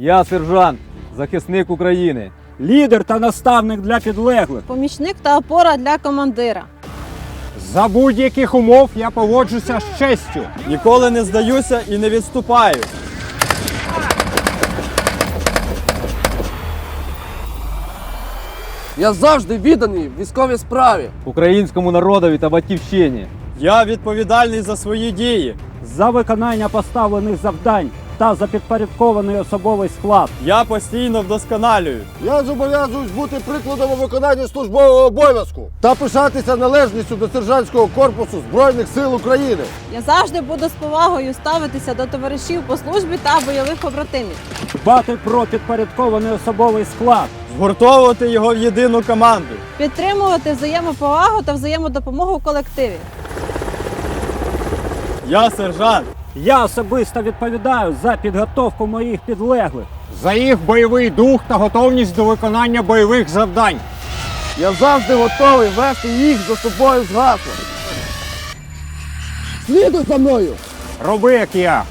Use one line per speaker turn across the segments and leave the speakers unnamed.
Я сержант, захисник України.
лідер та наставник для підлеглих.
помічник та опора для командира.
За будь-яких умов я поводжуся з честю.
Ніколи не здаюся і не відступаю.
Я завжди відданий військовій справі.
Українському народові та батьківщині.
Я відповідальний за свої дії.
За виконання поставлених завдань та за підпорядкований особовий склад.
Я постійно вдосконалюю.
Я зобов'язуюсь бути прикладом у виконанні службового обов'язку та пишатися належністю до сержантського корпусу Збройних сил України.
Я завжди буду з повагою ставитися до товаришів по службі та бойових побратимів.
Дбати про підпорядкований особовий склад.
Згуртовувати його в єдину команду.
Підтримувати взаємоповагу та взаємодопомогу в колективі.
Я сержант.
Я особисто відповідаю за підготовку моїх підлеглих, за їх бойовий дух та готовність до виконання бойових завдань.
Я завжди готовий вести їх за собою з гаслом. Слідуй за мною!
Роби, як я.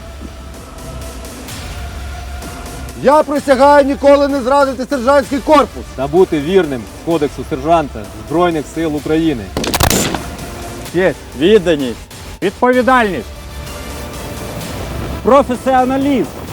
Я присягаю ніколи не зрадити сержантський корпус.
Та бути вірним Кодексу сержанта Збройних сил України. Честь.
Відданість.
Відповідальність. Професіоналізм.